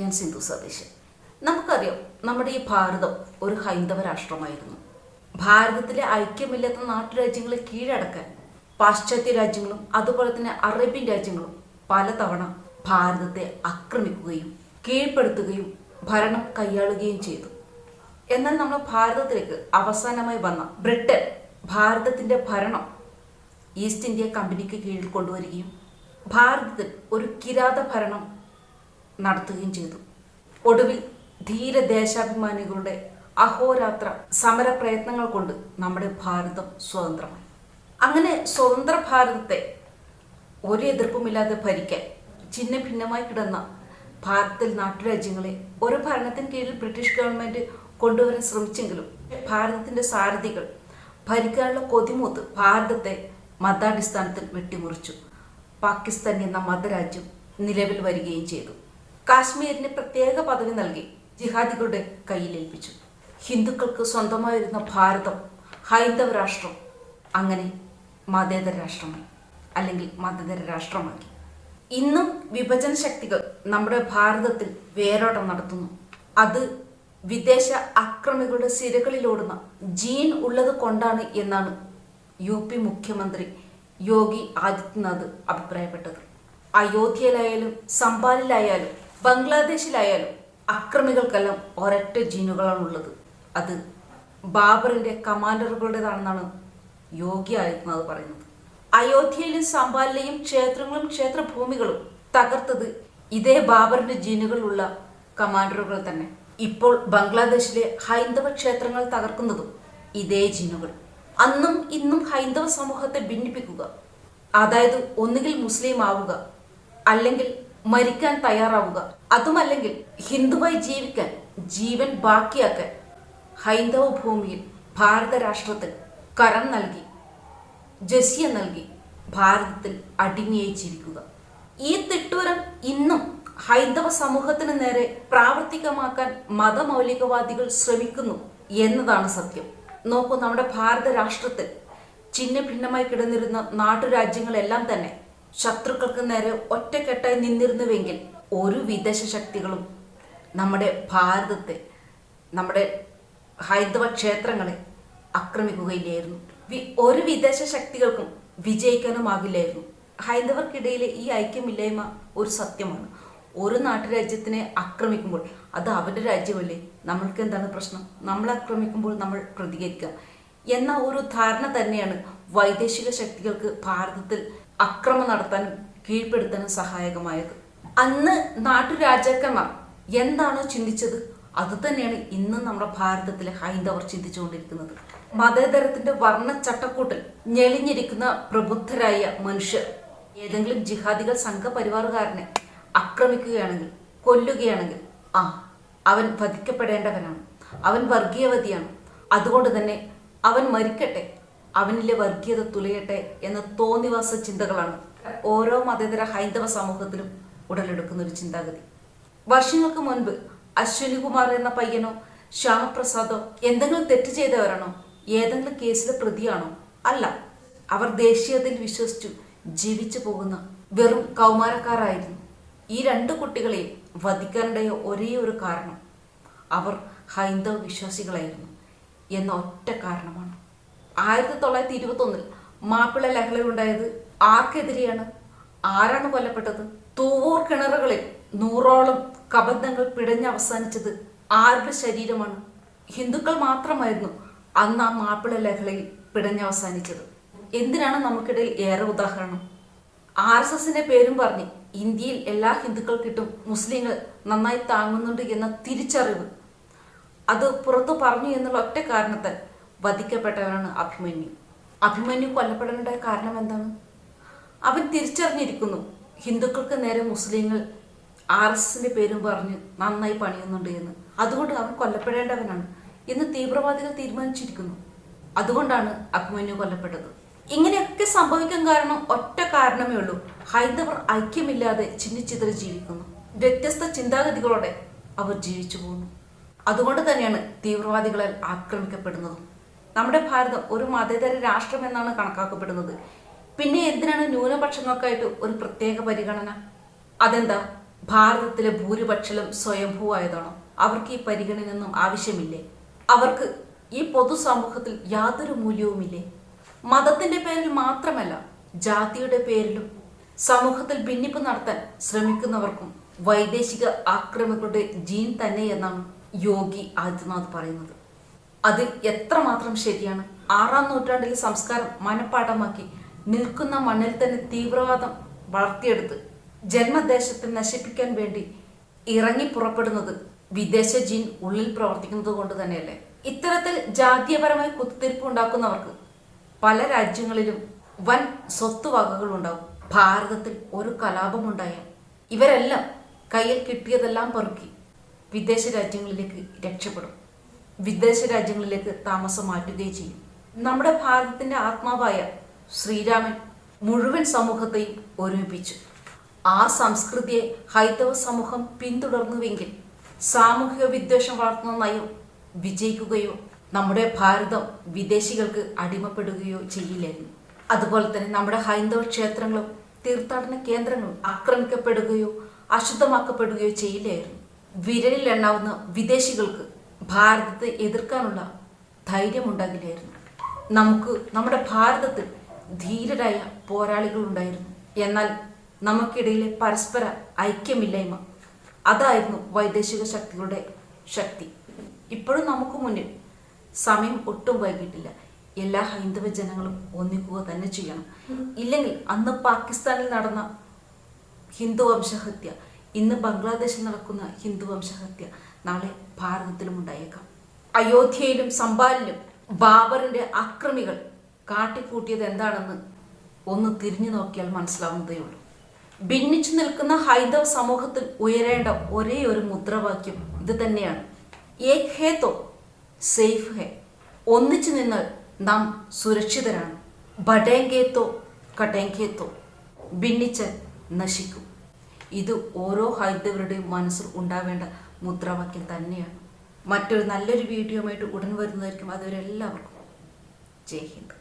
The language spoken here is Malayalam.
ഞാൻ സിന്ധു സതീശൻ നമുക്കറിയാം നമ്മുടെ ഈ ഭാരതം ഒരു ഹൈന്ദവ രാഷ്ട്രമായിരുന്നു. ഭാരതത്തിലെ ഐക്യമില്ലാത്ത നാട്ടുരാജ്യങ്ങളെ കീഴടക്കാൻ പാശ്ചാത്യ രാജ്യങ്ങളും അതുപോലെ തന്നെ അറേബ്യൻ രാജ്യങ്ങളും പലതവണ ഭാരതത്തെ ആക്രമിക്കുകയും കീഴ്പ്പെടുത്തുകയും ഭരണം കൈയാളുകയും ചെയ്തു. എന്നാൽ നമ്മൾ ഭാരതത്തിലേക്ക് അവസാനമായി വന്ന ബ്രിട്ടൻ ഭാരതത്തിന്റെ ഭരണം ഈസ്റ്റ് ഇന്ത്യ കമ്പനിക്ക് കീഴിൽ കൊണ്ടുവരികയും ഭാരതത്തിൽ ഒരു കിരാത ഭരണം നടത്തുകയും ചെയ്തു. ഒടുവിൽ ധീര ദേശാഭിമാനികളുടെ അഹോരാത്ര സമര പ്രയത്നങ്ങൾ കൊണ്ട് നമ്മുടെ ഭാരതം സ്വതന്ത്രമായി. അങ്ങനെ സ്വതന്ത്ര ഭാരതത്തെ ഒരു എതിർപ്പുമില്ലാതെ ഭരിക്കാൻ ചിഹ്ന ഭിന്നമായി കിടന്ന ഭാരതത്തിൽ നാട്ടുരാജ്യങ്ങളെ ഒരു ഭരണത്തിന് കീഴിൽ ബ്രിട്ടീഷ് ഗവൺമെന്റ് കൊണ്ടുവരാൻ ശ്രമിച്ചെങ്കിലും ഭാരതത്തിന്റെ സാരഥികൾ ഭരിക്കാനുള്ള കൊതിമൂത്ത് ഭാരതത്തെ മതാടിസ്ഥാനത്തിൽ വെട്ടിമുറിച്ചു. പാകിസ്ഥാൻ എന്ന മതരാജ്യം നിലവിൽ വരികയും ചെയ്തു. കാശ്മീരിന് പ്രത്യേക പദവി നൽകി ജിഹാദികളുടെ കയ്യിലേൽപ്പിച്ചു ഹിന്ദുക്കൾക്ക് സ്വന്തമായിരുന്ന ഭാരതം ഹൈന്ദവ രാഷ്ട്രം അങ്ങനെ മതേതര രാഷ്ട്രമായി അല്ലെങ്കിൽ മതേതര രാഷ്ട്രമാക്കി. ഇന്നും വിഭജന ശക്തികൾ നമ്മുടെ ഭാരതത്തിൽ വേരോട്ടം നടത്തുന്നു. അത് വിദേശ അക്രമികളുടെ സിരകളിലോടുന്ന ജീൻ ഉള്ളത് കൊണ്ടാണ് എന്നാണ് യു പി മുഖ്യമന്ത്രി യോഗി ആദിത്യനാഥ് അഭിപ്രായപ്പെട്ടത്. അയോധ്യയിലായാലും സംബാലിലായാലും ബംഗ്ലാദേശിലായാലും അക്രമികൾക്കെല്ലാം ഒരൊറ്റ ജീനുകളാണ് ഉള്ളത്. അത് ബാബറിന്റെ കമാൻഡറുകളുടേതാണെന്നാണ് യോഗി ആദിത്യനാഥ് പറയുന്നത്. അയോധ്യയിലും സംബാലിലെയും ക്ഷേത്രങ്ങളും ക്ഷേത്രഭൂമികളും തകർത്തത് ഇതേ ബാബറിന്റെ ജീനുകളുള്ള കമാൻഡറുകൾ തന്നെ. ഇപ്പോൾ ബംഗ്ലാദേശിലെ ഹൈന്ദവ ക്ഷേത്രങ്ങൾ തകർക്കുന്നതും ഇതേ ജീനുകൾ. അന്നും ഇന്നും ഹൈന്ദവ സമൂഹത്തെ ഭിന്നിപ്പിക്കുക അതായത് ഒന്നുകിൽ മുസ്ലിം ആവുക അല്ലെങ്കിൽ മരിക്കാൻ തയ്യാറാവുക. അതുമല്ലെങ്കിൽ ഹിന്ദുവായി ജീവിക്കാൻ ജീവൻ ബാക്കിയാക്കാൻ ഹൈന്ദവ ഭൂമിയിൽ ഭാരത രാഷ്ട്രത്തിൽ കരം നൽകി ജസ്യ നൽകി ഭാരതത്തിൽ അടിമയായി ജീവിക്കുക. ഈ തിട്ടൂരം ഇന്നും ഹൈന്ദവ സമൂഹത്തിന് നേരെ പ്രാവർത്തികമാക്കാൻ മതമൗലികവാദികൾ ശ്രമിക്കുന്നു എന്നതാണ് സത്യം. നോക്കൂ നമ്മുടെ ഭാരത രാഷ്ട്രത്തിൽ ചിന്ന ഭിന്നമായി കിടന്നിരുന്ന നാട്ടുരാജ്യങ്ങളെല്ലാം തന്നെ ശത്രുക്കൾക്ക് നേരെ ഒറ്റക്കെട്ടായി നിന്നിരുന്നുവെങ്കിൽ ഒരു വിദേശ ശക്തികളും നമ്മുടെ ഭാരതത്തെ നമ്മുടെ ഹൈന്ദവ ക്ഷേത്രങ്ങളെ ആക്രമിക്കുകയില്ലായിരുന്നു. ഒരു വിദേശ ശക്തികൾക്കും വിജയിക്കാനുമാകില്ലായിരുന്നു. ഹൈന്ദവർക്കിടയിലെ ഈ ഐക്യമില്ലായ്മ ഒരു സത്യമാണ്. ഒരു നാട്ടുരാജ്യത്തിനെ ആക്രമിക്കുമ്പോൾ അത് അവരുടെ രാജ്യമല്ലേ? നമ്മൾക്ക് എന്താണ് പ്രശ്നം? നമ്മൾ ആക്രമിക്കുമ്പോൾ നമ്മൾ പ്രതികരിക്കുക. എന്ന ഒരു ധാരണ തന്നെയാണ് വൈദേശിക ശക്തികൾക്ക് ഭാരതത്തിൽ അക്രമം നടത്താനും കീഴ്പ്പെടുത്താനും സഹായകമായത്. അന്ന് നാട്ടുരാജാക്കന്മാർ എന്താണോ ചിന്തിച്ചത് അത് തന്നെയാണ് ഇന്നും നമ്മുടെ ഭാരതത്തിലെ ഹൈന്ദവർ ചിന്തിച്ചുകൊണ്ടിരിക്കുന്നത്. മതേതരത്തിന്റെ വർണ ചട്ടക്കൂട്ടിൽ ഞെളിഞ്ഞിരിക്കുന്ന പ്രബുദ്ധരായ മനുഷ്യർ ഏതെങ്കിലും ജിഹാദികൾ സംഘപരിവാറുകാരനെ ആക്രമിക്കുകയാണെങ്കിൽ കൊല്ലുകയാണെങ്കിൽ ആ അവൻ വധിക്കപ്പെടേണ്ടവനാണ് അവൻ വർഗീയവതിയാണ്. അതുകൊണ്ട് തന്നെ അവൻ മരിക്കട്ടെ അവനിലെ വർഗീയത തുലയട്ടെ എന്ന തോന്നിവാസ ചിന്തകളാണ് ഓരോ മതേതര ഹൈന്ദവ സമൂഹത്തിലും ഉടലെടുക്കുന്ന ഒരു ചിന്താഗതി. വർഷങ്ങൾക്ക് മുൻപ് അശ്വിനി കുമാർ എന്ന പയ്യനോ ശ്യാമപ്രസാദോ എന്തെങ്കിലും തെറ്റ് ചെയ്തവരാണോ? ഏതെങ്കിലും കേസിലെ പ്രതിയാണോ? അല്ല. അവർ ദേശീയതയിൽ വിശ്വസിച്ചു ജീവിച്ചു പോകുന്ന വെറും കൗമാരക്കാരായിരുന്നു. ഈ രണ്ട് കുട്ടികളെ വധിക്കാനുണ്ടായ ഒരേ ഒരു കാരണം. അവർ ഹൈന്ദവ വിശ്വാസികളായിരുന്നു എന്ന ഒറ്റ കാരണമാണ്. ആയിരത്തി തൊള്ളായിരത്തി ഇരുപത്തി ഒന്നിൽ മാപ്പിള ലഹളയുണ്ടായത് ആർക്കെതിരെയാണ്? ആരാണ് കൊല്ലപ്പെട്ടത്? തൂവൂർ കിണറുകളിൽ നൂറോളം കബന്ധങ്ങൾ പിടഞ്ഞ് അവസാനിച്ചത് ആരുടെ ശരീരമാണ്? ഹിന്ദുക്കൾ മാത്രമായിരുന്നു അന്ന് ആ മാപ്പിള ലഹളയിൽ പിടഞ്ഞവസാനിച്ചത് എന്തിനാണ് നമുക്കിടയിൽ ഏറെ ഉദാഹരണം? ആർ എസ് എസിന്റെ പേരും പറഞ്ഞ് ഇന്ത്യയിൽ എല്ലാ ഹിന്ദുക്കൾക്കിട്ടും മുസ്ലിങ്ങൾ നന്നായി താങ്ങുന്നുണ്ട് എന്ന തിരിച്ചറിവ്. അത് പുറത്തു പറഞ്ഞു എന്നുള്ള ഒറ്റ കാരണത്താൽ വധിക്കപ്പെട്ടവനാണ് അഭിമന്യു. അഭിമന്യു കൊല്ലപ്പെടാനുണ്ടായ കാരണം എന്താണ്? അവൻ തിരിച്ചറിഞ്ഞിരിക്കുന്നു. ഹിന്ദുക്കൾക്ക് നേരെ മുസ്ലിങ്ങൾ ആർ എസ് എസിന്റെ പേരും പറഞ്ഞ് നന്നായി പണിയുന്നുണ്ട് എന്ന്. അതുകൊണ്ട് അവൻ കൊല്ലപ്പെടേണ്ടവനാണ്. എന്ന് തീവ്രവാദികൾ തീരുമാനിച്ചിരിക്കുന്നു. അതുകൊണ്ടാണ് അഭിമന്യു കൊല്ലപ്പെട്ടത്. ഇങ്ങനെയൊക്കെ സംഭവിക്കാൻ കാരണം ഒറ്റ കാരണമേ ഉള്ളൂ. ഹൈന്ദവർ ഐക്യമില്ലാതെ ചിന്നിച്ചിതറി ജീവിക്കുന്നു. വ്യത്യസ്ത ചിന്താഗതികളോടെ അവർ ജീവിച്ചു പോകുന്നു. അതുകൊണ്ട് തന്നെയാണ് തീവ്രവാദികളാൽ ആക്രമിക്കപ്പെടുന്നതും. നമ്മുടെ ഭാരതം ഒരു മതേതര രാഷ്ട്രം എന്നാണ് കണക്കാക്കപ്പെടുന്നത്. പിന്നെ എന്തിനാണ് ന്യൂനപക്ഷങ്ങൾക്കായിട്ട് ഒരു പ്രത്യേക പരിഗണന? അതെന്താ? ഭാരതത്തിലെ ഭൂരിപക്ഷലും സ്വയംഭൂവായതാണോ അവർക്ക് ഈ പരിഗണനയൊന്നും ആവശ്യമില്ലേ? അവർക്ക് ഈ പൊതുസമൂഹത്തിൽ യാതൊരു മൂല്യവുമില്ലേ? മതത്തിന്റെ പേരിൽ മാത്രമല്ല ജാതിയുടെ പേരിലും സമൂഹത്തിൽ ഭിന്നിപ്പ് നടത്താൻ ശ്രമിക്കുന്നവർക്കും വൈദേശിക ആക്രമികളുടെ ജീൻ തന്നെയെന്നാണ് യോഗി ആദിത്യനാഥ് പറയുന്നത്. അത് എത്രമാത്രം ശരിയാണ്? ആറാം നൂറ്റാണ്ടിലെ സംസ്കാരം മനഃപ്പാഠമാക്കി നിൽക്കുന്ന മണ്ണിൽ തന്നെ തീവ്രവാദം വളർത്തിയെടുത്ത് ജന്മദേശത്തെ നശിപ്പിക്കാൻ വേണ്ടി ഇറങ്ങി പുറപ്പെടുന്നത് വിദേശ ജീൻ ഉള്ളിൽ പ്രവർത്തിക്കുന്നത് കൊണ്ട് തന്നെയല്ലേ? ഇത്തരത്തിൽ ജാതീയപരമായി കുത്തിത്തിരിപ്പ് ഉണ്ടാക്കുന്നവർക്ക് പല രാജ്യങ്ങളിലും വൻ സ്വത്തുവകകൾ ഉണ്ടാവും ഭാരതത്തിൽ ഒരു കലാപം ഉണ്ടായ ഇവരെല്ലാം കയ്യിൽ കിട്ടിയതെല്ലാം പെറുക്കി വിദേശ രാജ്യങ്ങളിലേക്ക് രക്ഷപ്പെടും. വിദേശ രാജ്യങ്ങളിലേക്ക് താമസം മാറ്റുകയും ചെയ്യും. നമ്മുടെ ഭാരതത്തിന്റെ ആത്മാവായ ശ്രീരാമൻ മുഴുവൻ സമൂഹത്തെയും ഒരുമിപ്പിച്ചു. ആ സംസ്കൃതിയെ ഹൈന്ദവ സമൂഹം പിന്തുടർന്നുവെങ്കിൽ സാമൂഹിക വിദ്വേഷം വളർത്തുന്ന നയം വിജയിക്കുകയോ നമ്മുടെ ഭാരതം വിദേശികൾക്ക് അടിമപ്പെടുകയോ ചെയ്യില്ലായിരുന്നു. അതുപോലെ തന്നെ നമ്മുടെ ഹൈന്ദവ ക്ഷേത്രങ്ങളും തീർത്ഥാടന കേന്ദ്രങ്ങളും ആക്രമിക്കപ്പെടുകയോ അശുദ്ധമാക്കപ്പെടുകയോ ചെയ്യില്ലായിരുന്നു. വിരലിൽ എണ്ണാവുന്ന വിദേശികൾക്ക് ഭാരതത്തെ എതിർക്കാനുള്ള ധൈര്യമുണ്ടാകില്ലായിരുന്നു. നമുക്ക് നമ്മുടെ ഭാരതത്തിൽ ധീരരായ പോരാളികൾ ഉണ്ടായിരുന്നു എന്നാൽ നമുക്കിടയിലെ പരസ്പര ഐക്യമില്ലായ്മ അതായിരുന്നു വൈദേശിക ശക്തികളുടെ ശക്തി. ഇപ്പോഴും നമുക്ക് മുന്നിൽ സമയം ഒട്ടും വൈകിട്ടില്ല. എല്ലാ ഹൈന്ദവ ജനങ്ങളും ഒന്നിക്കുക തന്നെ ചെയ്യണം. ഇല്ലെങ്കിൽ അന്ന് പാകിസ്ഥാനിൽ നടന്ന ഹിന്ദു വംശഹത്യ ഇന്ന് ബംഗ്ലാദേശിൽ നടക്കുന്ന ഹിന്ദു വംശഹത്യ നാളെ ഭാരതത്തിലും ഉണ്ടായേക്കാം. അയോധ്യയിലും സമ്പാലിലും ബാബറിന്റെ അക്രമികൾ കാട്ടിക്കൂട്ടിയത് എന്താണെന്ന് ഒന്ന് തിരിഞ്ഞു നോക്കിയാൽ മനസ്സിലാവുന്നതേ ഉള്ളൂ. ഭിന്നിച്ചു നിൽക്കുന്ന ഹൈന്ദവ സമൂഹത്തിൽ ഉയരേണ്ട ഒരേ ഒരു മുദ്രാവാക്യം ഇത് തന്നെയാണ്. സേഫ് ഹേ. ഒന്നിച്ചു നിന്നാൽ നാം സുരക്ഷിതരാണ്. ബടേങ്കേത്തോ കടേങ്കേത്തോ ഭിന്നിച്ച് നശിക്കും. ഇത് ഓരോ ഹൈന്ദവരുടെയും മനസ്സിൽ ഉണ്ടാവേണ്ട മുദ്രാവാക്യം തന്നെയാണ് മറ്റൊരു നല്ലൊരു വീഡിയോ ആയിട്ട് ഉടൻ വരുന്നതായിരിക്കും. അതുവരെ എല്ലാവർക്കും ജയ് ഹിന്ദ്.